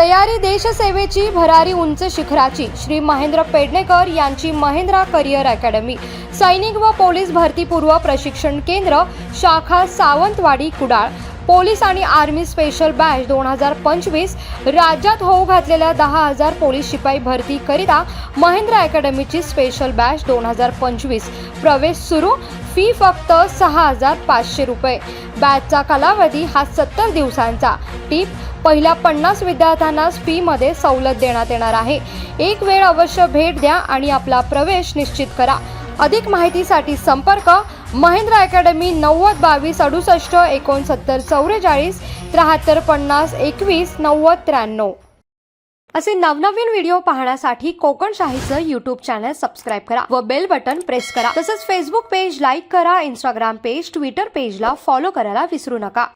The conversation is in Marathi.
तयारी देशसेवेची भरारी उंच शिखराची श्री महेंद्र पेडणेकर यांची महेंद्रा करिअर अकॅडमी सैनिक व पोलीस भरतीपूर्व प्रशिक्षण केंद्र शाखा सावंतवाडी कुडाळ पोलीस आणि आर्मी स्पेशल बॅच दोन हजार पंचवीस राज्यात होऊ घातलेल्या दहा हजार पोलीस शिपाई भरती करिता महेंद्र अकॅडमीची स्पेशल बॅच दोन हजार पंचवीस. प्रवेश सुरू. फी फक्त सहा हजार पाचशे रुपये. बॅचचा कालावधी हा सत्तर दिवसांचा. टीप पहिल्या पन्नास विद्यार्थ्यांनाच फीमध्ये सवलत देण्यात येणार आहे. एक वेळ अवश्य भेट द्या आणि आपला प्रवेश निश्चित करा. अधिक माहितीसाठी संपर्क महेंद्र अकॅडमी नव्वद बावीस अडुसष्ट एकोणसत्तर चौवेचाळीस त्र्याहत्तर पन्नास एकवीस नव्वद त्र्याण्णव. असे नवनवीन व्हिडिओ पाहण्यासाठी कोकण शाहीचं युट्यूब चॅनल सबस्क्राईब करा व बेल बटन प्रेस करा. तसंच फेसबुक पेज लाईक करा इंस्टाग्राम पेज ट्विटर पेजला फॉलो करायला विसरू नका.